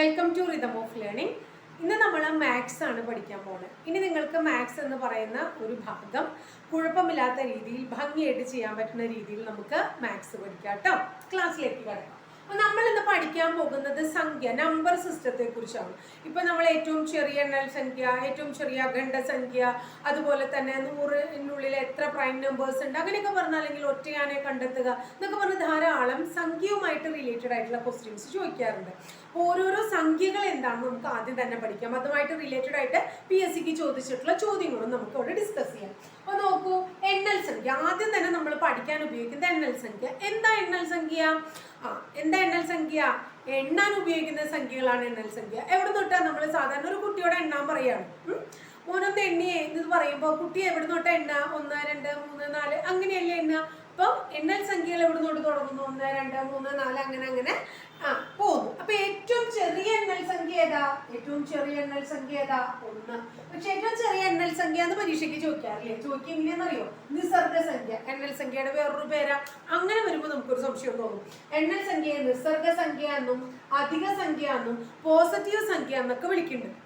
Welcome to rhythm of learning ഇന്ന് നമ്മൾ maths ആണ് പഠിക്കാൻ പോകുന്നത് ഇനി നിങ്ങൾക്ക് മാത്സ് എന്ന് പറയുന്ന ഒരു ഭാഗം കുഴപ്പമില്ലാത്ത രീതിയിൽ ഭംഗിയായിട്ട് ചെയ്യാൻ പറ്റുന്ന രീതിയിൽ നമുക്ക് മാത്സ് പഠിക്കാം കേട്ടോ. ക്ലാസ്സിലേക്ക് കിടക്കാം. അപ്പോൾ നമ്മൾ ഇന്ന് പഠിക്കാൻ പോകുന്നത്? സംഖ്യ നമ്പർ സിസ്റ്റത്തെ കുറിച്ചാണ്. ഇപ്പൊ നമ്മൾ ഏറ്റവും ചെറിയ എണ്ണൽ സംഖ്യ ഏറ്റവും ചെറിയ അഖണ്ഡ സംഖ്യ അതുപോലെ തന്നെ നൂറിനുള്ളിൽ എത്ര പ്രൈം നമ്പേഴ്സ് ഉണ്ട് അങ്ങനെയൊക്കെ പറഞ്ഞാൽ ഒറ്റയാനെ കണ്ടെത്തുക എന്നൊക്കെ പറഞ്ഞ് ധാരാളം സംഖ്യയുമായിട്ട് റിലേറ്റഡ് ആയിട്ടുള്ള ക്വസ്റ്റ്യൻസ് ചോദിക്കാറുണ്ട്. ഓരോരോ സംഖ്യകൾ എന്താണെന്ന് നമുക്ക് ആദ്യം തന്നെ പഠിക്കാം. അതുമായിട്ട് റിലേറ്റഡ് ആയിട്ട് പി എസ് സിക്ക് ചോദിച്ചിട്ടുള്ള ചോദ്യങ്ങളും നമുക്ക് അവിടെ ഡിസ്കസ് ചെയ്യാം. അപ്പോൾ നോക്കൂ എണ്ണൽ സംഖ്യ ആദ്യം തന്നെ നമ്മൾ പഠിക്കാൻ ഉപയോഗിക്കുന്നത് എണ്ണൽ സംഖ്യ എന്താ എണ്ണൽ സംഖ്യ ആ എന്താ എണ്ണൽ സംഖ്യ എണ്ണാൻ ഉപയോഗിക്കുന്ന സംഖ്യകളാണ് എണ്ണൽ സംഖ്യ എവിടെ തൊട്ടാ നമ്മൾ സാധാരണ ഒരു കുട്ടിയോട് എണ്ണാൻ പറയാണ്? മോനൊന്ന് എണ്ണിയേ എന്ന് പറയുമ്പോൾ കുട്ടി എവിടെ തൊട്ടാ എണ്ണ? ഒന്ന് രണ്ട് മൂന്ന് നാല്. അങ്ങനെയല്ലേ എണ്ണ? അപ്പം എണ്ണൽ സംഖ്യകൾ എവിടെ തൊട്ട് തുടങ്ങുന്നു? ഒന്ന് രണ്ട് മൂന്ന് നാല് അങ്ങനെ അങ്ങനെ ആ പോകുന്നു. ഏറ്റവും ചെറിയ എണ്ണൽ സംഖ്യ ഏതാ? ഏറ്റവും ചെറിയ എണ്ണൽ സംഖ്യ ഏതാ? ഒന്ന്. പക്ഷെ ഏറ്റവും ചെറിയ എണ്ണൽ സംഖ്യ എന്ന് പരീക്ഷയ്ക്ക് ചോദിക്കാറില്ലേ ചോദിക്കുക എങ്ങനെയാണെന്നറിയോ നിസർഗ സംഖ്യ. എണ്ണൽ സംഖ്യയുടെ വേറൊരു പേരാ. അങ്ങനെ വരുമ്പോൾ നമുക്കൊരു സംശയം തോന്നും. എണ്ണൽ സംഖ്യയെ നിസർഗ സംഖ്യ എന്നും അധിക സംഖ്യ എന്നും പോസിറ്റീവ് സംഖ്യ എന്നൊക്കെ വിളിക്കുന്നുണ്ട്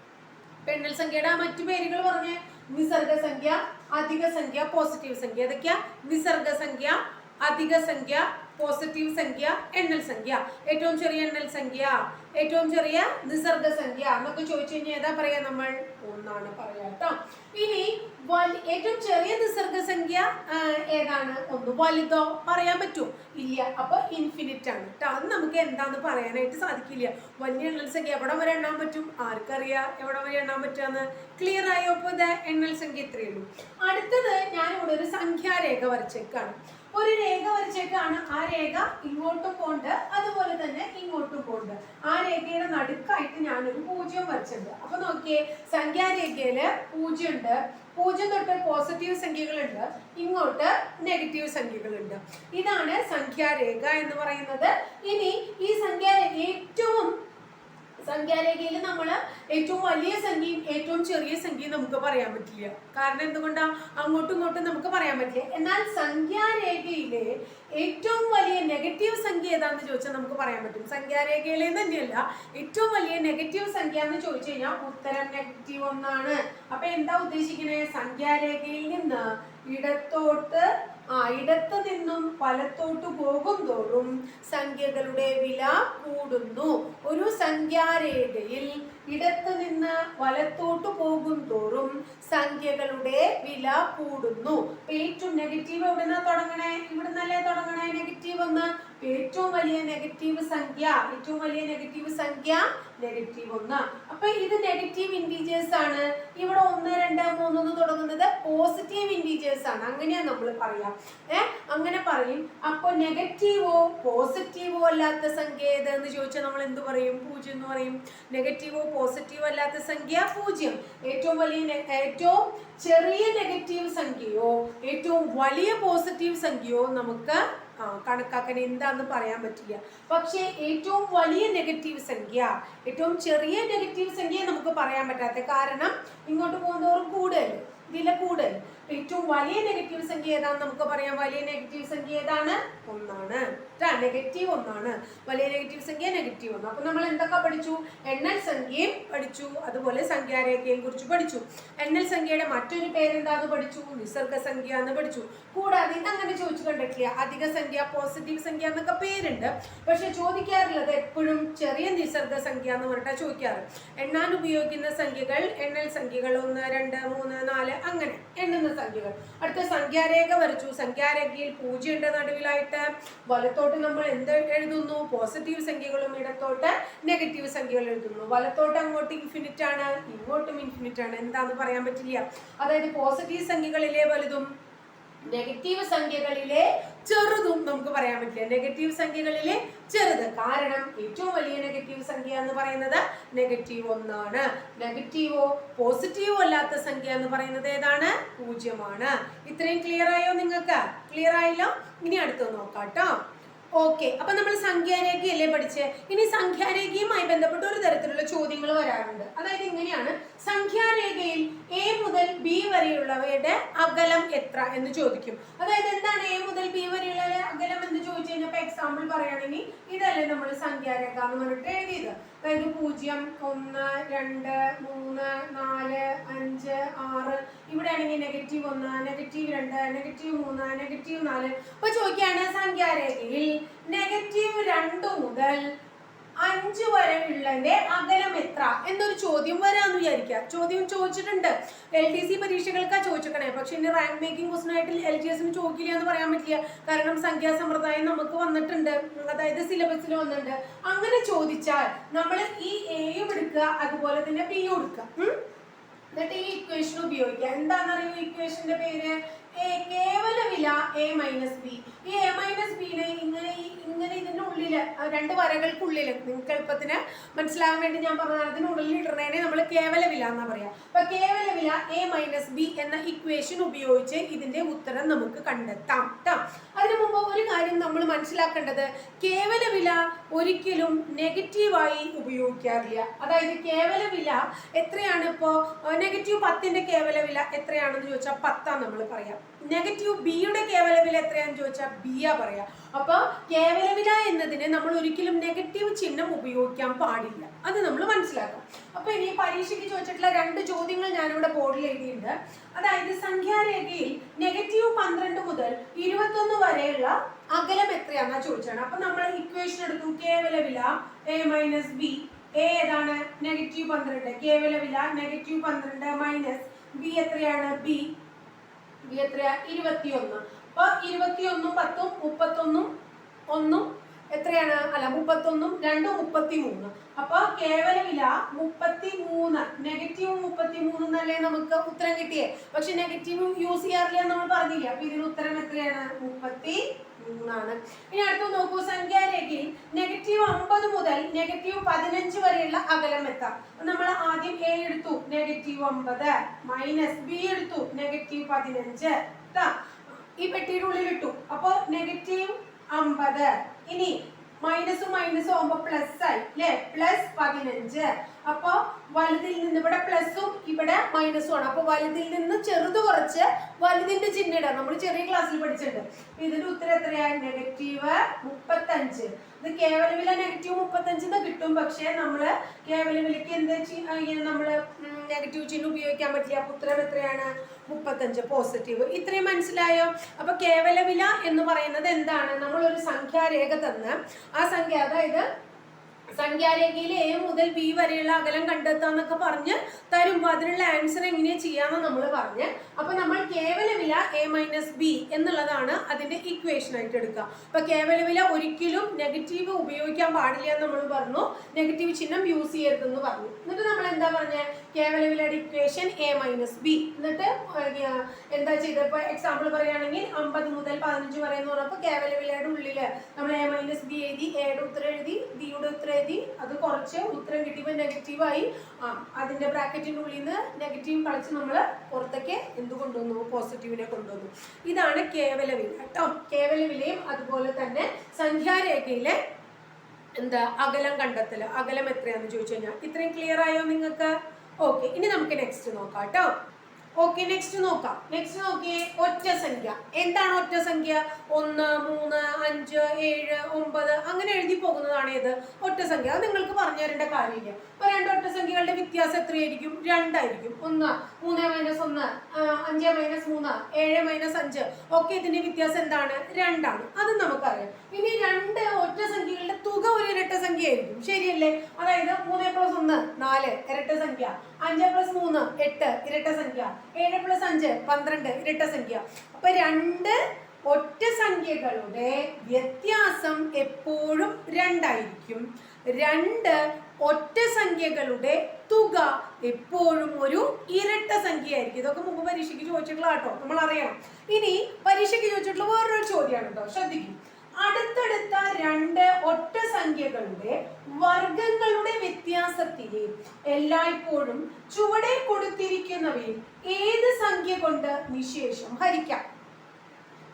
പെണ്ണൽ സംഖ്യയുടെ ആ മറ്റു പേരുകൾ പറഞ്ഞ്. നിസർഗ സംഖ്യ അധിക സംഖ്യ പോസിറ്റീവ് സംഖ്യ. ഏതൊക്കെയാ നിസർഗ സംഖ്യ അധിക സംഖ്യ പോസിറ്റീവ് സംഖ്യ എണ്ണൽ സംഖ്യ. ഏറ്റവും ചെറിയ എണ്ണൽ സംഖ്യ ഏറ്റവും ചെറിയ നിസർഗ സംഖ്യ എന്നൊക്കെ ചോദിച്ചു കഴിഞ്ഞാൽ ഏതാ പറയാ നമ്മൾ? ഒന്നാണ് പറയാ കേട്ടോ ഇനി ഏറ്റവും ചെറിയ നിസർഗ സംഖ്യ ഏതാണ്? ഒന്ന് വലുതോ പറയാൻ പറ്റുമോ ഇല്ല അപ്പൊ ഇൻഫിനിറ്റ് ആണ് കേട്ടോ അത് നമുക്ക് എന്താന്ന് പറയാനായിട്ട് സാധിക്കില്ല. വലിയ എണ്ണൽ സംഖ്യ എവിടെ വരെ എണ്ണാൻ പറ്റും? ആർക്കറിയാം എവിടെ വരെ എണ്ണാൻ പറ്റുമെന്ന് ക്ലിയർ ആയോ? അപ്പൊ ഇത് എണ്ണൽ സംഖ്യ ഇത്രയേ ഉള്ളൂ. അടുത്തത് ഞാനിവിടെ ഒരു സംഖ്യാരേഖ വരച്ചേക്കാണ്. ഒരു രേഖ വരച്ചേക്കാണ് ആ രേഖ ഇങ്ങോട്ടും പോണ്ട് അതുപോലെ തന്നെ ഇങ്ങോട്ടും പോണ്ട് ആ രേഖയുടെ നടുക്കായിട്ട് ഞാനൊരു പൂജ്യം വരച്ചിട്ടുണ്ട്. അപ്പൊ നോക്കിയേ സംഖ്യാരേഖയിൽ പൂജ്യം ഉണ്ട് പൂജ്യം തൊട്ട് പോസിറ്റീവ് സംഖ്യകളുണ്ട്. ഇങ്ങോട്ട് നെഗറ്റീവ് സംഖ്യകളുണ്ട്. ഇതാണ് സംഖ്യാരേഖ എന്ന് പറയുന്നത്. ഇനി ഈ സംഖ്യാരേഖ ഏറ്റവും സംഖ്യാരേഖയിൽ നമ്മൾ ഏറ്റവും വലിയ സംഖ്യയും ഏറ്റവും ചെറിയ സംഖ്യയും നമുക്ക് പറയാൻ പറ്റില്ല. കാരണം എന്തുകൊണ്ടാ? അങ്ങോട്ടും ഇങ്ങോട്ടും നമുക്ക് പറയാൻ പറ്റില്ല. എന്നാൽ സംഖ്യാരേഖയിലെ ഏറ്റവും വലിയ നെഗറ്റീവ് സംഖ്യ ഏതാണെന്ന് ചോദിച്ചാൽ നമുക്ക് പറയാൻ പറ്റും. സംഖ്യാരേഖയിലെ തന്നെയല്ല ഏറ്റവും വലിയ നെഗറ്റീവ് സംഖ്യ എന്ന് ചോദിച്ചു കഴിഞ്ഞാൽ ഉത്തരം നെഗറ്റീവ് ഒന്നാണ്. അപ്പൊ എന്താ ഉദ്ദേശിക്കുന്നത് സംഖ്യാരേഖയിൽ നിന്ന് ഇടത്തോട്ട് ആ ഇടത്ത് നിന്നും വലത്തോട്ട് പോകും തോറും സംഖ്യകളുടെ വില കൂടുന്നു. ഒരു സംഖ്യാരേഖയിൽ ഇടത്ത് നിന്ന് വലത്തോട്ട് പോകും തോറും സംഖ്യകളുടെ വില കൂടുന്നു. ഏറ്റവും നെഗറ്റീവ് എവിടെ നിന്നാണ് തുടങ്ങണേ? ഒന്ന് ഏറ്റവും വലിയ നെഗറ്റീവ് സംഖ്യ ഏറ്റവും വലിയ നെഗറ്റീവ് സംഖ്യ നെഗറ്റീവ് ഒന്ന്. അപ്പൊ ഇത് നെഗറ്റീവ് ഇന്റീജേഴ്സ് ആണ്. ഇവിടെ ഒന്ന് രണ്ട് മൂന്ന് തുടങ്ങുന്നത് പോസിറ്റീവ് ഇന്റീജേഴ്സ് ആണ്. അങ്ങനെയാ നമ്മൾ പറയാം. ഏ? അങ്ങനെ പറയും. അപ്പൊ നെഗറ്റീവോ പോസിറ്റീവോ അല്ലാത്ത സംഖ്യ ഏത് എന്ന് ചോദിച്ചാൽ നമ്മൾ എന്ത് പറയും? പൂജ്യം എന്ന് പറയും. നെഗറ്റീവോ പോസിറ്റീവോ അല്ലാത്ത സംഖ്യ പൂജ്യം. ഏറ്റവും വലിയ ഏറ്റവും ചെറിയ നെഗറ്റീവ് സംഖ്യയോ ഏറ്റവും വലിയ പോസിറ്റീവ് സംഖ്യയോ നമുക്ക് കണക്കാക്കാൻ എന്താന്ന് പറയാൻ പറ്റില്ല. പക്ഷേ ഏറ്റവും വലിയ നെഗറ്റീവ് സംഖ്യ ഏറ്റവും ചെറിയ നെഗറ്റീവ് സംഖ്യ നമുക്ക് പറയാൻ പറ്റാത്ത കാരണം ഇങ്ങോട്ട് പോകുന്നതോറും കൂടുതൽ വില കൂടുതൽ. ഏറ്റവും വലിയ നെഗറ്റീവ് സംഖ്യ ഏതാണ് നമുക്ക് പറയാം. വലിയ നെഗറ്റീവ് സംഖ്യ ഏതാണ്? ഒന്നാണ്. നെഗറ്റീവ് ഒന്നാണ്. വലിയ നെഗറ്റീവ് സംഖ്യ നെഗറ്റീവ് ഒന്ന്. അപ്പൊ നമ്മൾ എന്തൊക്കെ പഠിച്ചു? എണ്ണൽ സംഖ്യയും പഠിച്ചു. അതുപോലെ സംഖ്യാരേഖയും കുറിച്ച് പഠിച്ചു. എണ്ണൽ സംഖ്യയുടെ മറ്റൊരു പേരെന്താന്ന് പഠിച്ചു? നിസർഗ സംഖ്യ എന്ന് പഠിച്ചു. കൂടാതെ അങ്ങനെ ചോദിച്ചു കണ്ടിട്ടില്ല? അധിക സംഖ്യ പോസിറ്റീവ് സംഖ്യ എന്നൊക്കെ പേരുണ്ട്. പക്ഷെ ചോദിക്കാറുള്ളത് എപ്പോഴും ചെറിയ നിസർഗ സംഖ്യ എന്ന് പറഞ്ഞിട്ടാ ചോദിക്കാറ്. എണ്ണാൻ ഉപയോഗിക്കുന്ന സംഖ്യകൾ എണ്ണൽ സംഖ്യകൾ ഒന്ന് രണ്ട് മൂന്ന് നാല് അങ്ങനെ എണ്ണുന്ന സംഖ്യകൾ. അടുത്ത സംഖ്യാരേഖ വരച്ചു. സംഖ്യാരേഖയിൽ പൂജ്യം ഉണ്ട് നടുവിലായിട്ട് വലത്തോട്ട് നമ്മൾ എന്ത് എഴുതുന്നു? പോസിറ്റീവ് സംഖ്യകളും ഇടത്തോട്ട് നെഗറ്റീവ് സംഖ്യകൾ എഴുതുന്നു. വലത്തോട്ട് അങ്ങോട്ട് ഇൻഫിനിറ്റ് ആണ് ഇങ്ങോട്ടും ഇൻഫിനിറ്റ് ആണ്. എന്താന്ന് പറയാൻ പറ്റില്ല. അതായത് പോസിറ്റീവ് സംഖ്യകളിലെ വലുതും നെഗറ്റീവ് സംഖ്യകളിലെ ചെറുതും നമുക്ക് പറയാൻ പറ്റില്ല. നെഗറ്റീവ് സംഖ്യകളിലെ ചെറുത്. കാരണം ഏറ്റവും വലിയ നെഗറ്റീവ് സംഖ്യ എന്ന് പറയുന്നത് നെഗറ്റീവ് ഒന്നാണ്. നെഗറ്റീവോ പോസിറ്റീവോ അല്ലാത്ത സംഖ്യ എന്ന് പറയുന്നത് ഏതാണ്? പൂജ്യമാണ്. ഇത്രയും ക്ലിയർ ആയോ നിങ്ങൾക്ക്? ക്ലിയർ ആയില്ലോ? ഇനി അടുത്ത് നോക്കാം കേട്ടോ. ഓക്കെ അപ്പൊ നമ്മൾ സംഖ്യാരേഖയല്ലേ പഠിച്ചേ? ഇനി സംഖ്യാരേഖയുമായി ബന്ധപ്പെട്ട ഒരു തരത്തിലുള്ള ചോദ്യങ്ങൾ വരാറുണ്ട്. അതായത് ഇങ്ങനെയാണ്. സംഖ്യാരേഖയിൽ എ മുതൽ ബി വരെയുള്ളവയുടെ അകലം എത്ര എന്ന് ചോദിക്കും. അതായത് എന്താണ് എ മുതൽ ബി വരെയുള്ള അകലം എന്ന് ചോദിച്ചു കഴിഞ്ഞാൽ എക്സാമ്പിൾ പറയുകയാണെങ്കിൽ ഇതല്ലേ നമ്മൾ സംഖ്യാരേഖ എന്ന് പറഞ്ഞിട്ട് എഴുതിയത്. അതായത് പൂജ്യം. ഒന്ന് രണ്ട് മൂന്ന് നാല് അഞ്ച് ആറ്. ഇവിടെ ആണെങ്കിൽ നെഗറ്റീവ് ഒന്ന് നെഗറ്റീവ് രണ്ട് നെഗറ്റീവ് മൂന്ന് നെഗറ്റീവ് നാല്. അപ്പൊ ചോദിക്കുകയാണ് സംഖ്യാരേഖയിൽ നെഗറ്റീവ് രണ്ട് മുതൽ അഞ്ച് വരെയുള്ളതിന്റെ അകലം എത്ര? എന്നൊരു ചോദ്യം വരാന്ന് വിചാരിക്കുക ചോദ്യം ചോദിച്ചിട്ടുണ്ട്. എൽ ഡി സി പരീക്ഷകൾക്കാ ചോദിച്ചേക്കണേ. പക്ഷെ ഇനി റാങ്ക് മേക്കിംഗ് ക്വസ്റ്റൻ ആയിട്ട് എൽ ജി എസിന് ചോദിക്കില്ല എന്ന് പറയാൻ പറ്റില്ല. കാരണം സംഖ്യാ സമ്പ്രദായം നമുക്ക് വന്നിട്ടുണ്ട്. അതായത് സിലബസിൽ വന്നിട്ടുണ്ട്. അങ്ങനെ ചോദിച്ചാൽ നമ്മൾ ഈ എയും എടുക്കുക അതുപോലെ തന്നെ ബിയും എടുക്കുക? എന്നിട്ട് ഈ ഇക്വേഷൻ ഉപയോഗിക്കുക എന്താണെന്നറിയോ ഇക്വേഷന്റെ പേര്? കേവല വില എ മൈനസ് ബി ഈ എ മൈനസ് ബിനെ ഇങ്ങനെ ഇങ്ങനെ ഇതിന്റെ ഉള്ളിൽ രണ്ട് വരകൾക്കുള്ളിൽ നിങ്ങൾക്ക് എളുപ്പത്തിന് മനസ്സിലാകാൻ വേണ്ടി ഞാൻ പറഞ്ഞത് അതിനുള്ളിൽ ഇടുന്നതിനെ നമ്മൾ കേവല വില എന്നാ പറയാ. അപ്പൊ കേവല വില എ മൈനസ് ബി എന്ന ഇക്വേഷൻ ഉപയോഗിച്ച് ഇതിന്റെ ഉത്തരം നമുക്ക് കണ്ടെത്താം കേട്ടോ അതിനു മുമ്പ് ഒരു കാര്യം നമ്മൾ മനസ്സിലാക്കേണ്ടത് കേവല വില ഒരിക്കലും നെഗറ്റീവായി ഉപയോഗിക്കാറില്ല. അതായത് കേവല വില എത്രയാണ് ഇപ്പോ നെഗറ്റീവ് പത്തിന്റെ കേവല വില എത്രയാണെന്ന് ചോദിച്ചാൽ പത്താ നമ്മൾ പറയാം. നെഗറ്റീവ് ബിയുടെ കേവല വില എത്രയാണെന്ന് ചോദിച്ചാൽ ബിയാ പറയാ. അപ്പൊ കേവല വില എന്നതിന് നമ്മൾ ഒരിക്കലും നെഗറ്റീവ് ചിഹ്നം ഉപയോഗിക്കാൻ പാടില്ല. അത് നമ്മൾ മനസ്സിലാക്കാം അപ്പൊ ഇനി പരീക്ഷയ്ക്ക് ചോദിച്ചിട്ടുള്ള രണ്ട് ചോദ്യങ്ങൾ ഞാനിവിടെ ബോർഡിൽ എഴുതിയിട്ടുണ്ട്. അതായത് സംഖ്യാരേഖയിൽ നെഗറ്റീവ് പന്ത്രണ്ട് മുതൽ ഇരുപത്തൊന്ന് വരെയുള്ള അകലം എത്രയാണെന്നാ ചോദിച്ചാണ് അപ്പൊ നമ്മൾ ഇക്വേഷൻ എടുത്തു കേവല വില എ മൈനസ് ബി എ ഏതാണ്? നെഗറ്റീവ് പന്ത്രണ്ട്. കേവല വില നെഗറ്റീവ് പന്ത്രണ്ട് മൈനസ് ബി എത്രയാണ്? ബി ബി എത്രയാ? ഇരുപത്തിയൊന്ന്. അപ്പൊ ഇരുപത്തിയൊന്നും പത്തും മുപ്പത്തൊന്നും ഒന്നും എത്രയാണ്? അല്ല മുപ്പത്തൊന്നും രണ്ടും മുപ്പത്തി മൂന്ന് അപ്പൊ കേവല വില മുപ്പത്തി മൂന്ന് നെഗറ്റീവ് മുപ്പത്തി മൂന്ന് എന്നല്ലേ നമുക്ക് ഉത്തരം കിട്ടിയേ? പക്ഷെ നെഗറ്റീവ് യൂസ് ചെയ്യാറില്ല നമ്മൾ പറഞ്ഞില്ല? അപ്പൊ ഇതിന് ഉത്തരം എത്രയാണ്? മുപ്പത്തി മൂന്നാണ്. ഇനി അടുത്തത് നോക്കൂ. സംഖ്യാരേഖയിൽ നെഗറ്റീവ് അമ്പത് മുതൽ നെഗറ്റീവ് പതിനഞ്ച് വരെയുള്ള അകലം എത്താം. നമ്മൾ ആദ്യം എ എടുത്തു നെഗറ്റീവ് അമ്പത് മൈനസ് ബി എടുത്തു നെഗറ്റീവ് പതിനഞ്ച്. ഈ പെട്ടിയുടെ ഉള്ളിൽ ഇട്ടു. അപ്പൊ നെഗറ്റീവ് അമ്പത്. ഇനി മൈനസും മൈനസും ആകുമ്പോ പ്ലസ് ആയി അല്ലെ പ്ലസ് പതിനഞ്ച്. അപ്പൊ വലുതിൽ നിന്ന് ഇവിടെ പ്ലസും ഇവിടെ മൈനസും ആണ്. അപ്പൊ വലുതിൽ നിന്ന് ചെറുത് കുറച്ച് വലുതിന്റെ ചിഹ്നം ഇടാം. നമ്മൾ ചെറിയ ക്ലാസ്സിൽ പഠിച്ചിട്ടുണ്ട്. ഇതിന്റെ ഉത്തരം എത്രയാണ് നെഗറ്റീവ് മുപ്പത്തഞ്ച്. ഇത് കേവല വില നെഗറ്റീവ് മുപ്പത്തഞ്ച് എന്ന് കിട്ടും. പക്ഷെ നമ്മൾ കേവല വിലക്ക് എന്താ നമ്മൾ നെഗറ്റീവ് ചിഹ്നം ഉപയോഗിക്കാൻ പറ്റില്ല. അപ്പൊ ഉത്തരം എത്രയാണ്? മുപ്പത്തഞ്ച് പോസിറ്റീവ് ഇത്രയും മനസ്സിലായോ? അപ്പൊ കേവല വില എന്ന് പറയുന്നത് എന്താണ്? നമ്മൾ ഒരു സംഖ്യാരേഖ തന്ന് ആ സംഖ്യ അതായത് സംഖ്യാരേഖയിൽ എ മുതൽ ബി വരെയുള്ള അകലം കണ്ടെത്താന്നൊക്കെ പറഞ്ഞ് തരുമ്പോൾ അതിനുള്ള ആൻസർ എങ്ങനെയാ ചെയ്യാന്ന് നമ്മൾ പറഞ്ഞ്. അപ്പൊ നമ്മൾ കേവല വില എ മൈനസ് ബി എന്നുള്ളതാണ് അതിന്റെ ഇക്വേഷൻ ആയിട്ട് എടുക്കുക അപ്പൊ കേവല വില ഒരിക്കലും നെഗറ്റീവ് ഉപയോഗിക്കാൻ പാടില്ല എന്ന് നമ്മൾ പറഞ്ഞു. നെഗറ്റീവ് ചിഹ്നം യൂസ് ചെയ്യരുതെന്ന് പറഞ്ഞു. എന്നിട്ട് നമ്മൾ എന്താ പറഞ്ഞ? കേവല വിലയുടെ ഇക്വേഷൻ എ മൈനസ് ബി. എന്നിട്ട് എന്താ എന്താ ഇപ്പൊ എക്സാമ്പിൾ പറയുകയാണെങ്കിൽ അമ്പത് മുതൽ പതിനഞ്ച് വരെ എന്ന് പറഞ്ഞപ്പോൾ കേവല വിലയുടെ ഉള്ളിൽ നമ്മൾ എ മൈനസ് ബി എഴുതി എയുടെ ഉത്തരം എഴുതി ബിയുടെ ഉത്തരം എഴുതി അത് കുറച്ച് ഉത്തരം കിട്ടിയപ്പോൾ നെഗറ്റീവായി ആ അതിന്റെ ബ്രാക്കറ്റിന്റെ ഉള്ളിൽ നിന്ന് നെഗറ്റീവ് കളിച്ച് നമ്മൾ പുറത്തേക്ക് എന്ത് കൊണ്ടുവന്നു? പോസിറ്റീവിനെ കൊണ്ടുവന്നു. ഇതാണ് കേവല വില കേട്ടോ. കേവല വിലയും അതുപോലെ തന്നെ സംഖ്യാരേഖയിലെ എന്താ അകലം കണ്ടെത്തൽ അകലം എത്രയാണെന്ന് ചോദിച്ചു കഴിഞ്ഞാൽ ഇത്രയും ക്ലിയർ ആയോ നിങ്ങൾക്ക്? ഓക്കെ ഇനി നമുക്ക് നെക്സ്റ്റ് നോക്കാം കേട്ടോ. ഓക്കെ നെക്സ്റ്റ് നോക്കാം. നെക്സ്റ്റ് നോക്കിയേ ഒറ്റ സംഖ്യ. എന്താണ് ഒറ്റ സംഖ്യ? ഒന്ന് മൂന്ന് അഞ്ച് ഏഴ് ഒമ്പത്. അങ്ങനെ എഴുതി പോകുന്നതാണ് ഏത്? ഒറ്റ സംഖ്യ. അത് നിങ്ങൾക്ക് പറഞ്ഞു തരേണ്ട കാര്യമില്ല. ഇപ്പൊ രണ്ട് ഒറ്റ സംഖ്യകളുടെ വ്യത്യാസം എത്രയായിരിക്കും? രണ്ടായിരിക്കും. ഒന്ന് മൂന്ന് മൈനസ് ഒന്ന് അഞ്ച് മൈനസ് മൂന്ന് ഏഴ് മൈനസ് അഞ്ച്. ഒക്കെ ഇതിന്റെ വ്യത്യാസം എന്താണ്? രണ്ടാണ്. അത് നമുക്കറിയാം. ഇനി രണ്ട് ഒറ്റ സംഖ്യകളുടെ തുക ഒരു ഇരട്ട സംഖ്യ ആയിരിക്കും ശരിയല്ലേ? അതായത് മൂന്ന് പ്ലസ് ഒന്ന് നാല്. ഇരട്ട സംഖ്യ. അഞ്ച് പ്ലസ് മൂന്ന് എട്ട് ഇരട്ട സംഖ്യ. ഏഴ് പ്ലസ് അഞ്ച് പന്ത്രണ്ട് ഇരട്ട സംഖ്യ. അപ്പൊ രണ്ട് ഒറ്റ സംഖ്യകളുടെ വ്യത്യാസം എപ്പോഴും രണ്ടായിരിക്കും. രണ്ട് ഒറ്റ സംഖ്യകളുടെ തുക എപ്പോഴും ഒരു ഇരട്ട സംഖ്യ ആയിരിക്കും ഇതൊക്കെ മുമ്പ് പരീക്ഷയ്ക്ക് ചോദിച്ചിട്ടുള്ള കേട്ടോ നമ്മൾ അറിയണം ഇനി പരീക്ഷയ്ക്ക് ചോദിച്ചിട്ടുള്ള വേറൊരു ചോദ്യമാണ് കേട്ടോ ശ്രദ്ധിക്കും. അടുത്തടുത്ത രണ്ട് ഒറ്റ സംഖ്യകളുടെ വർഗങ്ങളുടെ വ്യത്യാസത്തിലെ എല്ലായ്പ്പോഴും ചുവടെ കൊടുത്തിരിക്കുന്നവയിൽ ഏത് സംഖ്യ കൊണ്ട് നിശേഷം ഹരിക്കാം?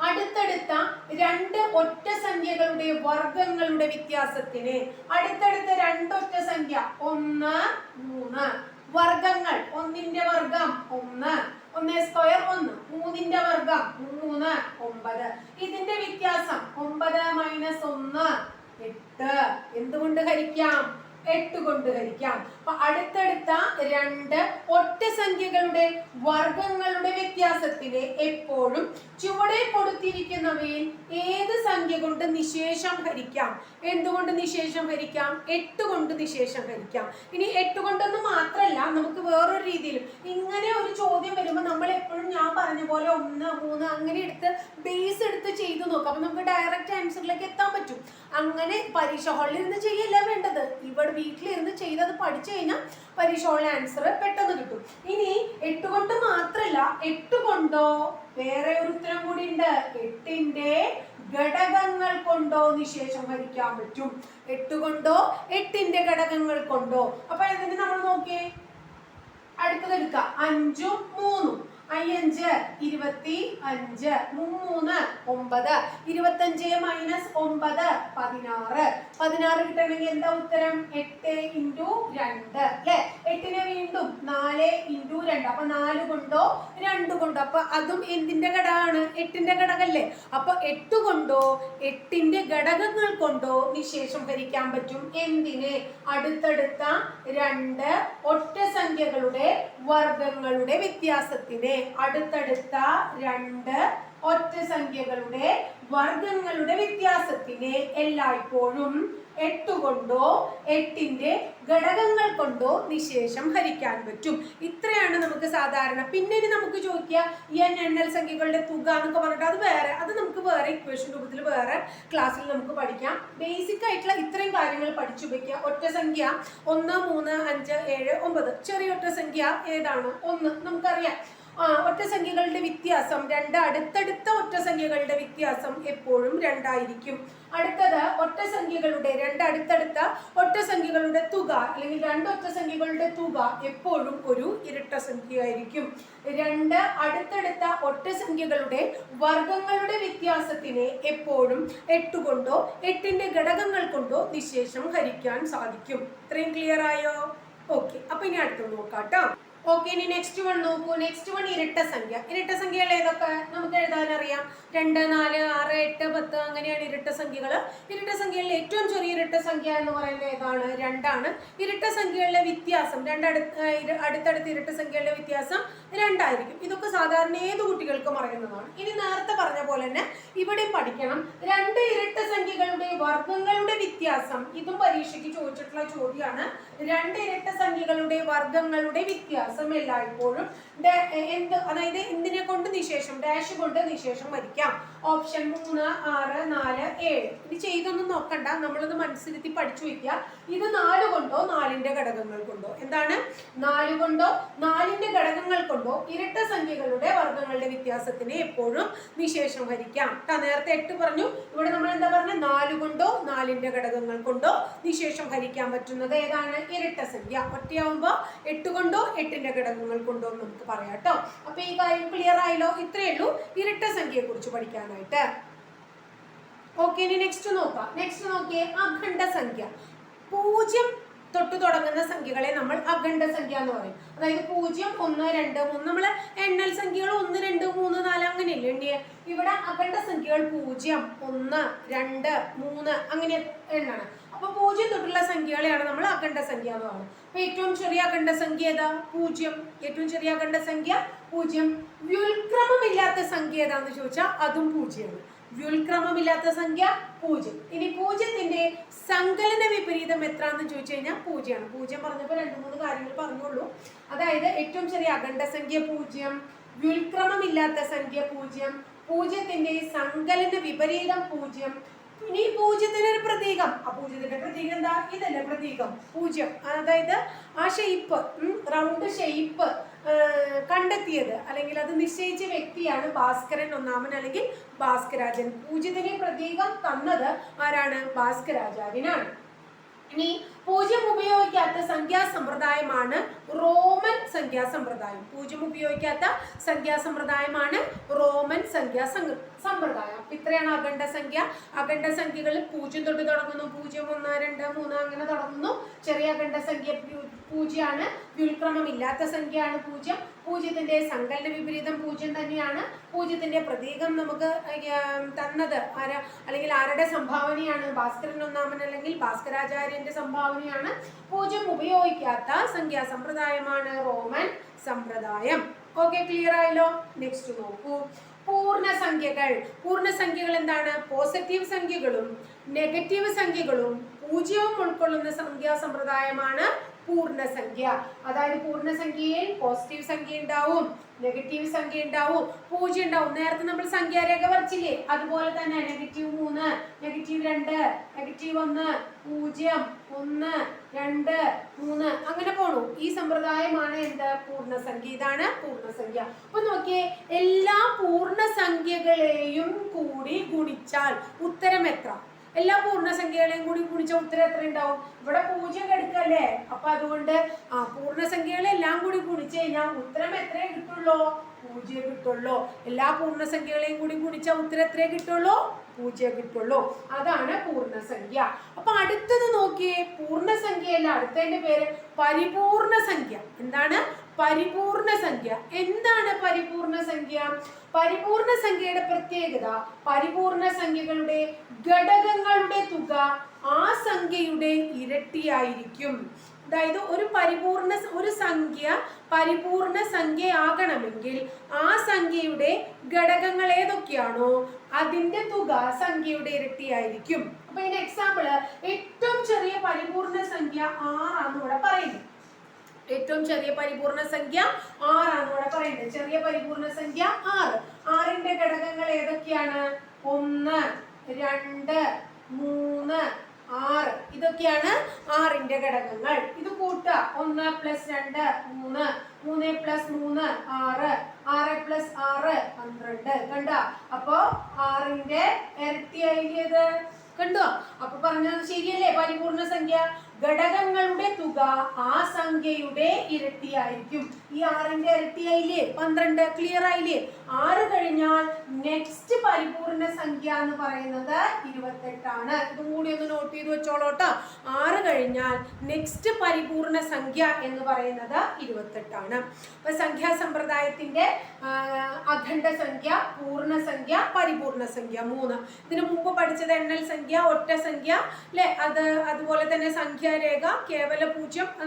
അടുത്തടുത്ത രണ്ട് ഒറ്റ സംഖ്യകളുടെ വർഗങ്ങളുടെ വ്യത്യാസത്തിന് അടുത്തടുത്ത രണ്ട് ഒറ്റ സംഖ്യ ഒന്ന് മൂന്ന്. വർഗങ്ങൾ ഒന്നിന്റെ വർഗം ഒന്ന്. ഒന്ന് സ്ക്വയർ ഒന്ന്. മൂന്നിന്റെ വർഗം മൂന്ന് ഒമ്പത്. ഇതിന്റെ വ്യത്യാസം ഒമ്പത് മൈനസ് ഒന്ന് എട്ട്. എന്തുകൊണ്ട് ഹരിക്കാം? എട്ട് കൊണ്ട് ഹരിക്കാം. അപ്പൊ അടുത്തടുത്ത രണ്ട് ഒറ്റ സംഖ്യകളുടെ വർഗങ്ങളുടെ വ്യത്യാസത്തിനെ എപ്പോഴും ചുവടെ കൊടുത്തിരിക്കുന്നവയിൽ ഏത് സംഖ്യ കൊണ്ട് നിശേഷം ഹരിക്കാം? എന്തുകൊണ്ട് നിശേഷം ഹരിക്കാം? എട്ട് കൊണ്ട് നിശേഷം ഹരിക്കാം. ഇനി എട്ട് കൊണ്ടൊന്നും മാത്രമല്ല നമുക്ക് വേറൊരു രീതിയിലും. ഇങ്ങനെ ഒരു ചോദ്യം വരുമ്പോൾ നമ്മൾ എപ്പോഴും ഞാൻ പറഞ്ഞ പോലെ ഒന്ന് മൂന്ന് അങ്ങനെ എടുത്ത് ബേസ് എടുത്ത് ചെയ്തു നോക്കാം. അപ്പൊ നമുക്ക് ഡയറക്റ്റ് ആൻസറിലേക്ക് എത്താൻ പറ്റും. അങ്ങനെ പരീക്ഷ ഹാളിൽ നിന്ന് ചെയ്യല്ല വേണ്ടത്. ഇവിടെ വീട്ടിലിരുന്ന് ചെയ്തത് പഠിച്ചു കഴിഞ്ഞാൽ പരീക്ഷ ഉള്ള ആൻസർ പെട്ടെന്ന് കിട്ടും. ഇനി എട്ട് കൊണ്ട് മാത്രല്ല എട്ട് കൊണ്ടോ? വേറെ ഒരു ഉത്തരം കൂടി ഉണ്ട്. എട്ടിന്റെ ഘടകങ്ങൾ കൊണ്ടോ നിശേഷം ഹരിക്കാൻ പറ്റും. എട്ട് കൊണ്ടോ? എട്ടിന്റെ ഘടകങ്ങൾ കൊണ്ടോ? അപ്പൊ ഇതിന് നമ്മൾ നോക്കിയേ? അടുത്തത് എടുക്കാം. അഞ്ചും മൂന്നും. അയ്യഞ്ച് ഇരുപത്തി അഞ്ച് മൂന്ന് ഒമ്പത് ഇരുപത്തഞ്ച് മൈനസ് ഒമ്പത് പതിനാറ്. പതിനാറ് കിട്ടണമെങ്കിൽ എന്താ ഉത്തരം? എട്ട് ഇന്റു രണ്ട് അല്ലെ? എട്ടിനെ വീണ്ടും നാല് ഇന്റു രണ്ട് അപ്പൊ നാല് കൊണ്ടോ? രണ്ട് കൊണ്ടോ. അപ്പൊ അതും എന്തിന്റെ ഘടകമാണ്? എട്ടിന്റെ ഘടകല്ലേ? അപ്പൊ എട്ട് കൊണ്ടോ എട്ടിന്റെ ഘടകങ്ങൾ കൊണ്ടോ നിശേഷം ഭരിക്കാൻ പറ്റും. എന്തിന്? അടുത്തടുത്ത രണ്ട് ഒറ്റ സംഖ്യകളുടെ വർഗങ്ങളുടെ വ്യത്യാസത്തിന്. അടുത്തടുത്ത രണ്ട് ഒറ്റ സംഖ്യകളുടെ വർഗങ്ങളുടെ വ്യത്യാസത്തിനെ എല്ലായ്പ്പോഴും എട്ട് കൊണ്ടോ എട്ടിന്റെ ഘടകങ്ങൾ കൊണ്ടോ നിശേഷം ഹരിക്കാൻ പറ്റും. ഇത്രയാണ് നമുക്ക് സാധാരണ. പിന്നെ ഇനി നമുക്ക് ചോദിക്കുക എൻ എണ്ണൽ സംഖ്യകളുടെ തുക എന്നൊക്കെ പറഞ്ഞിട്ട് അത് വേറെ അത് നമുക്ക് വേറെ ഇക്വേഷൻ രൂപത്തിൽ വേറെ ക്ലാസ്സിൽ നമുക്ക് പഠിക്കാം. ബേസിക് ആയിട്ടുള്ള ഇത്രയും കാര്യങ്ങൾ പഠിച്ചു വയ്ക്കുക ഒറ്റ സംഖ്യ ഒന്ന് മൂന്ന് അഞ്ച് ഏഴ് ഒമ്പത്. ചെറിയ ഒറ്റ സംഖ്യ ഏതാണ്? ഒന്ന്. നമുക്കറിയാം. ആ ഒറ്റ സംഖ്യകളുടെ വ്യത്യാസം. രണ്ട് അടുത്തടുത്ത ഒറ്റ സംഖ്യകളുടെ വ്യത്യാസം എപ്പോഴും രണ്ടായിരിക്കും. അടുത്തത് ഒറ്റ സംഖ്യകളുടെ രണ്ട് അടുത്തടുത്ത ഒറ്റ സംഖ്യകളുടെ തുക അല്ലെങ്കിൽ രണ്ട് ഒറ്റ സംഖ്യകളുടെ തുക എപ്പോഴും ഒരു ഇരട്ട സംഖ്യയായിരിക്കും രണ്ട് അടുത്തടുത്ത ഒറ്റ സംഖ്യകളുടെ വർഗങ്ങളുടെ വ്യത്യാസത്തിനെ എപ്പോഴും എട്ട് കൊണ്ടോ എട്ടിന്റെ ഘടകങ്ങൾ കൊണ്ടോ നിശേഷം ഹരിക്കാൻ സാധിക്കും. ഇത്രയും ക്ലിയർ ആയോ? ഓക്കെ അപ്പൊ ഇനി അടുത്ത് നോക്കാം ഓക്കെ ഇനി നെക്സ്റ്റ് വൺ നോക്കൂ. നെക്സ്റ്റ് വൺ ഇരട്ട സംഖ്യ. ഇരട്ട സംഖ്യകൾ ഏതൊക്കെ? നമുക്ക് എഴുതാൻ അറിയാം രണ്ട് നാല് ആറ് എട്ട് പത്ത് അങ്ങനെയാണ് ഇരട്ട സംഖ്യകൾ ഇരട്ട സംഖ്യകളിൽ ഏറ്റവും ചെറിയ ഇരട്ട സംഖ്യ എന്ന് പറയുന്നത് ഏതാണ്? രണ്ടാണ്. ഇരട്ട സംഖ്യകളിലെ വ്യത്യാസം രണ്ടടുത്ത് അടുത്തടുത്ത് ഇരട്ട സംഖ്യകളിലെ വ്യത്യാസം രണ്ടായിരിക്കും. ഇതൊക്കെ സാധാരണ ഏത് കുട്ടികൾക്കും അറിയുന്നതാണ്. ഇനി നേരത്തെ പറഞ്ഞ പോലെ തന്നെ ഇവിടെ പഠിക്കണം. രണ്ട് ഇരട്ട സംഖ്യകളുടെ വർഗങ്ങളുടെ വ്യത്യാസം. ഇതും പരീക്ഷയ്ക്ക് ചോദിച്ചിട്ടുള്ള ചോദ്യമാണ്. രണ്ട് ഇരട്ട സംഖ്യകളുടെ വർഗങ്ങളുടെ വ്യത്യാസം. എല്ലായ്പ്പോഴും ഡാ- എന്ത് അതായത് എന്തിനെ കൊണ്ട് നിശേഷം ഡാഷ് കൊണ്ട് നിശേഷം വരിക്കാം ഓപ്ഷൻ മൂന്ന് ആറ് നാല് ഏഴ്. ഇത് ചെയ്തൊന്നും നോക്കണ്ട. നമ്മളത് മനസ്സിരുത്തി പഠിച്ചു വയ്ക്കുക. ഇത് നാല് കൊണ്ടോ നാലിന്റെ ഘടകങ്ങൾ കൊണ്ടോ? എന്താണ്? നാല് കൊണ്ടോ നാലിന്റെ ഘടകങ്ങൾ കൊണ്ടോ ഇരട്ട സംഖ്യകളുടെ വർഗങ്ങളുടെ വ്യത്യാസത്തിനെ എപ്പോഴും നിശേഷം വരിക്കാം നേരത്തെ എട്ട് പറഞ്ഞു. ഇവിടെ നമ്മൾ എന്താ പറഞ്ഞ? നാല് കൊണ്ടോ നാലിന്റെ ഘടകങ്ങൾ കൊണ്ടോ നിശേഷം ഭരിക്കാൻ പറ്റുന്നത് ഏതാണ്? ഇരട്ട സംഖ്യ. ഒറ്റയാവുമ്പോ എട്ട് കൊണ്ടോ എട്ടിന്റെ ഘടകങ്ങൾ കൊണ്ടോ എന്ന് നമുക്ക് പറയാം കേട്ടോ. അപ്പൊ ഈ കാര്യം ക്ലിയർ ആയല്ലോ? ഇത്രയേ ഉള്ളൂ. ഇരട്ട സംഖ്യയെ കുറിച്ച് പഠിക്കാനായിട്ട്. ഓക്കെ ഇനി നെക്സ്റ്റ് നോക്കാം. നെക്സ്റ്റ് നോക്കിയേ അഖണ്ഡ സംഖ്യ. പൂജ്യം തൊട്ട് തുടങ്ങുന്ന സംഖ്യകളെ നമ്മൾ അഖണ്ഡ സംഖ്യ എന്ന് പറയും. അതായത് പൂജ്യം ഒന്ന് രണ്ട് മൂന്ന്. നമ്മൾ എണ്ണൽ സംഖ്യകൾ ഒന്ന് രണ്ട് മൂന്ന് നാല് അങ്ങനെയല്ലേ എണ്ണിയ? ഇവിടെ അഖണ്ഡ സംഖ്യകൾ പൂജ്യം ഒന്ന് രണ്ട് മൂന്ന് അങ്ങനെ എണ്ണാണ്. അപ്പൊ പൂജ്യം തൊട്ടുള്ള സംഖ്യകളെയാണ് നമ്മൾ അഖണ്ഡ സംഖ്യ എന്ന് പറയുന്നത്. അപ്പൊ ഏറ്റവും ചെറിയ അഖണ്ഡ സംഖ്യ ഏതാ? പൂജ്യം. ഏറ്റവും ചെറിയ അഖണ്ഡ സംഖ്യ പൂജ്യം. വ്യുൽക്രമമില്ലാത്ത സംഖ്യ ഏതാന്ന് ചോദിച്ചാൽ അതും പൂജ്യമാണ്. വ്യുൽക്രമമില്ലാത്ത സംഖ്യ പൂജ്യം. ഇനി പൂജ്യത്തിന്റെ സങ്കലന വിപരീതം എത്ര എന്ന് ചോദിച്ചു കഴിഞ്ഞാൽ പൂജ്യമാണ്. പൂജ്യം പറഞ്ഞപ്പോൾ രണ്ട് മൂന്ന് കാര്യങ്ങൾ പറഞ്ഞുള്ളൂ. അതായത് ഏറ്റവും ചെറിയ അഖണ്ഡ സംഖ്യ പൂജ്യം വ്യുൽക്രമമില്ലാത്ത സംഖ്യ പൂജ്യം പൂജ്യത്തിന്റെ സങ്കലന വിപരീതം പൂജ്യം ഇനി പൂജ്യത്തിന് ഒരു പ്രതീകം. ആ പൂജ്യത്തിന്റെ പ്രതീകം എന്താ? ഇതല്ലേ പ്രതീകം. പൂജ്യം. അതായത് ആ ഷെയ്പ്പ് റൗണ്ട് ഷെയ്പ്പ് കണ്ടെത്തിയത്. അല്ലെങ്കിൽ അത് നിശ്ചയിച്ച വ്യക്തിയാണ് ഭാസ്കരൻ ഒന്നാമൻ അല്ലെങ്കിൽ ഭാസ്കരാജൻ. പൂജ്യത്തിന് പ്രതീകം തന്നത് ആരാണ്? ഭാസ്കരാചാര്യനാണ് ഇനി പൂജ്യം ഉപയോഗിക്കാത്ത സംഖ്യാ സമ്പ്രദായമാണ് സംഖ്യാസമ്പ്രദായം. പൂജ്യം ഉപയോഗിക്കാത്ത സംഖ്യാസമ്പ്രദായമാണ് റോമൻ സംഖ്യാ സമ്പ്രദായം. ഇത്രയാണ് അഖണ്ഡ സംഖ്യ. അഖണ്ഡ സംഖ്യകളിൽ പൂജ്യം തൊട്ട് തുടങ്ങുന്നു. പൂജ്യം ഒന്ന് രണ്ട് മൂന്ന് അങ്ങനെ തുടങ്ങുന്നു. ചെറിയ അഖണ്ഡ സംഖ്യ പൂജ്യമാണ്. വ്യുൽക്രമമില്ലാത്ത സംഖ്യയാണ് പൂജ്യം. പൂജ്യത്തിന്റെ സങ്കല്പ വിപരീതം പൂജ്യം തന്നെയാണ്. പൂജ്യത്തിന്റെ പ്രതീകം നമുക്ക് തന്നത്. ആരാ അല്ലെങ്കിൽ ആരുടെ സംഭാവനയാണ്? ഭാസ്കരൻ ഒന്നാമൻ അല്ലെങ്കിൽ ഭാസ്കരാചാര്യന്റെ സംഭാവനയാണ്. പൂജ്യം ഉപയോഗിക്കാത്ത സംഖ്യാ സമ്പ്രദായമാണ് റോമൻ സമ്പ്രദായം. ഓക്കെ ക്ലിയർ ആയല്ലോ? നെക്സ്റ്റ് നോക്കൂ. പൂർണസംഖ്യകൾ പൂർണസംഖ്യകൾ എന്താണ്? പോസിറ്റീവ് സംഖ്യകളും നെഗറ്റീവ് സംഖ്യകളും പൂജ്യവും ഉൾക്കൊള്ളുന്ന സംഖ്യാ സമ്പ്രദായമാണ് പൂർണസംഖ്യ. അതായത് പൂർണസംഖ്യയിൽ പോസിറ്റീവ് സംഖ്യ ഉണ്ടാവും നെഗറ്റീവ് സംഖ്യ ഉണ്ടാവും പൂജ്യം ഉണ്ടാവും. നേരത്തെ നമ്മൾ സംഖ്യാരേഖ വരച്ചില്ലേ? അതുപോലെ തന്നെ നെഗറ്റീവ് മൂന്ന് നെഗറ്റീവ് രണ്ട് നെഗറ്റീവ് ഒന്ന് പൂജ്യം ഒന്ന് രണ്ട് മൂന്ന്. അങ്ങനെ പോണു. ഈ സമ്പ്രദായമാണ് എന്ത്? പൂർണസംഖ്യ. ഇതാണ് പൂർണസംഖ്യ. അപ്പൊ നോക്കിയേ എല്ലാ പൂർണസംഖ്യകളെയും കൂടി ഗുണിച്ചാൽ ഉത്തരം എത്ര? എല്ലാ പൂർണസംഖ്യകളെയും കൂടി ഗുണിച്ച ഉത്തരം എത്ര ഉണ്ടാവും ഇവിടെ പൂജ്യം കെടുക്കല്ലേ അപ്പൊ അതുകൊണ്ട് ആ പൂർണസംഖ്യകളെല്ലാം കൂടി ഗുണിച്ചു കഴിഞ്ഞാൽ ഉത്തരം എത്രയേ കിട്ടുള്ളൂ? പൂജ്യം കിട്ടുള്ളൂ. എല്ലാ പൂർണസംഖ്യകളെയും കൂടി ഗുണിച്ച ഉത്തരം എത്രയേ കിട്ടുള്ളൂ? പൂജ്യം കിട്ടുള്ളൂ. അതാണ് പൂർണസംഖ്യ. അപ്പൊ അടുത്തത് നോക്കിയേ. പൂർണസംഖ്യയല്ല അടുത്തതിന്റെ പേര് പരിപൂർണ സംഖ്യ എന്താണ്? പരിപൂർണ സംഖ്യ എന്താണ് പരിപൂർണ സംഖ്യ പരിപൂർണ സംഖ്യയുടെ പ്രത്യേകത പരിപൂർണ സംഖ്യകളുടെ ഘടകങ്ങളുടെ തുക ആ സംഖ്യയുടെ ഇരട്ടിയായിരിക്കും. അതായത് ഒരു പരിപൂർണ ഒരു സംഖ്യ പരിപൂർണ സംഖ്യയാകണമെങ്കിൽ ആ സംഖ്യയുടെ ഘടകങ്ങൾ ഏതൊക്കെയാണോ അതിന്റെ തുക സംഖ്യയുടെ ഇരട്ടിയായിരിക്കും. അപ്പൊ ഇതിന് എക്സാമ്പിൾ ഏറ്റവും ചെറിയ പരിപൂർണ സംഖ്യ ആറാന്ന് ഇവിടെ പറയുന്നത് ഏറ്റവും ചെറിയ പരിപൂർണ സംഖ്യ ആറാണ്. ഇവിടെ പറയുന്നത് ചെറിയ പരിപൂർണ സംഖ്യ ആറ്. ആറിന്റെ ഘടകങ്ങൾ ഏതൊക്കെയാണ്? ഒന്ന് രണ്ട് മൂന്ന് ആറ്. ഇതൊക്കെയാണ് ആറിന്റെ ഘടകങ്ങൾ. ഇത് കൂട്ടുക. ഒന്ന് പ്ലസ് രണ്ട് മൂന്ന്. മൂന്ന് പ്ലസ് മൂന്ന് ആറ്. ആറ് പ്ലസ് ആറ് പന്ത്രണ്ട്. കണ്ട? അപ്പോ ആറിന്റെ ഇരട്ടിയായത് കണ്ടോ? അപ്പൊ പറഞ്ഞത് ശരിയല്ലേ? പരിപൂർണ സംഖ്യ. ഘടകങ്ങളുടെ തുക ആ സംഖ്യയുടെ ഇരട്ടിയായിരിക്കും. ഈ ആറിന്റെ ഇരട്ടിയായില്ലേ? പന്ത്രണ്ട് ക്ലിയർ ആയില്ലേ? ആറ് കഴിഞ്ഞാൽ നെക്സ്റ്റ് പരിപൂർണ സംഖ്യ എന്ന് പറയുന്നത് ഇരുപത്തെട്ടാണ്. ഇതും കൂടി ഒന്ന് നോട്ട് ചെയ്ത് വെച്ചോളോട്ടോ ആറ് കഴിഞ്ഞാൽ നെക്സ്റ്റ് പരിപൂർണ സംഖ്യ എന്ന് പറയുന്നത് ഇരുപത്തെട്ടാണ്. അപ്പൊ സംഖ്യാ സമ്പ്രദായത്തിന്റെ അഖണ്ഡ സംഖ്യ പൂർണ സംഖ്യ പരിപൂർണ സംഖ്യ മൂന്ന്. ഇതിനു മുമ്പ് പഠിച്ചത് എണ്ണൽ സംഖ്യ ഒറ്റ സംഖ്യ അല്ലെ? അത് അതുപോലെ തന്നെ സംഖ്യാരേഖ കേവല പൂജ്യം ആ,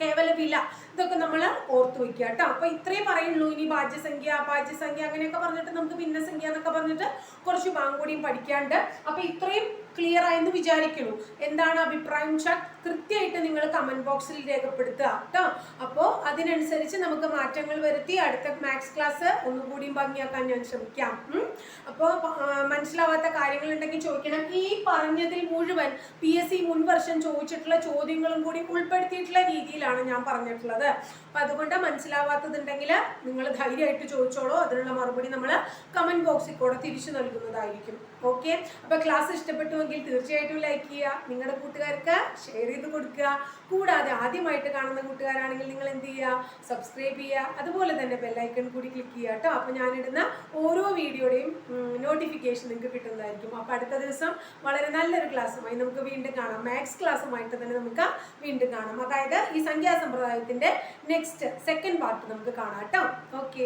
കേവല വില ഇതൊക്കെ നമ്മൾ ഓർത്തു വെക്കുക കേട്ടോ. അപ്പൊ ഇത്രയും പറയുള്ളൂ. ഇനി ഭാജ്യസംഖ്യ അഭാജ്യസംഖ്യ അങ്ങനെയൊക്കെ പറഞ്ഞിട്ട് നമുക്ക് ഭിന്നസംഖ്യ എന്നൊക്കെ പറഞ്ഞിട്ട് കുറച്ച് ഭാഗം പഠിക്കാണ്ട്. അപ്പൊ ഇത്രയും ക്ലിയർ ആയെന്ന് വിചാരിക്കുന്നു. എന്താണ് അഭിപ്രായം വെച്ചാൽ കൃത്യമായിട്ട് നിങ്ങൾ കമന്റ് ബോക്സിൽ രേഖപ്പെടുത്തുക കേട്ടോ. അപ്പോൾ അതിനനുസരിച്ച് നമുക്ക് മാറ്റങ്ങൾ വരുത്തി അടുത്ത മാത്സ് ക്ലാസ് ഒന്നുകൂടിയും ഭംഗിയാക്കാൻ ഞാൻ ശ്രമിക്കാം. അപ്പോൾ മനസ്സിലാവാത്ത കാര്യങ്ങൾ ഉണ്ടെങ്കിൽ ചോദിക്കണം. ഈ പറഞ്ഞതിൽ മുഴുവൻ പി എസ് സി മുൻ വർഷം ചോദിച്ചിട്ടുള്ള ചോദ്യങ്ങളും കൂടി ഉൾപ്പെടുത്തിയിട്ടുള്ള രീതിയിലാണ് ഞാൻ പറഞ്ഞിട്ടുള്ളത്. അപ്പം അതുകൊണ്ട് മനസ്സിലാവാത്തതുണ്ടെങ്കിൽ നിങ്ങൾ ധൈര്യമായിട്ട് ചോദിച്ചോളൂ. അതിനുള്ള മറുപടി നമ്മൾ കമന്റ് ബോക്സിൽ കൂടെ തിരിച്ചു നൽകുന്നതായിരിക്കും. ഓക്കെ അപ്പോൾ ക്ലാസ് ഇഷ്ടപ്പെട്ടുവെങ്കിൽ തീർച്ചയായിട്ടും ലൈക്ക് ചെയ്യുക. നിങ്ങളുടെ കൂട്ടുകാർക്ക് ഷെയർ ചെയ്ത് കൊടുക്കുക. കൂടാതെ ആദ്യമായിട്ട് കാണുന്ന കൂട്ടുകാരാണെങ്കിൽ നിങ്ങൾ എന്ത് ചെയ്യുക? സബ്സ്ക്രൈബ് ചെയ്യുക. അതുപോലെ തന്നെ ബെല്ലൈക്കൺ കൂടി ക്ലിക്ക് ചെയ്യുക കേട്ടോ. അപ്പോൾ ഞാനിടുന്ന ഓരോ വീഡിയോയുടെയും നോട്ടിഫിക്കേഷൻ നിങ്ങൾക്ക് കിട്ടുന്നതായിരിക്കും. അപ്പോൾ അടുത്ത ദിവസം വളരെ നല്ലൊരു ക്ലാസ്സുമായി നമുക്ക് വീണ്ടും കാണാം. മാത്സ് ക്ലാസ്സുമായിട്ട് തന്നെ നമുക്ക് വീണ്ടും കാണാം. അതായത് ഈ സംഖ്യാ സമ്പ്രദായത്തിന്റെ നെക്സ്റ്റ് സെക്കൻഡ് പാർട്ട് നമുക്ക് കാണാം കേട്ടോ. ഓക്കെ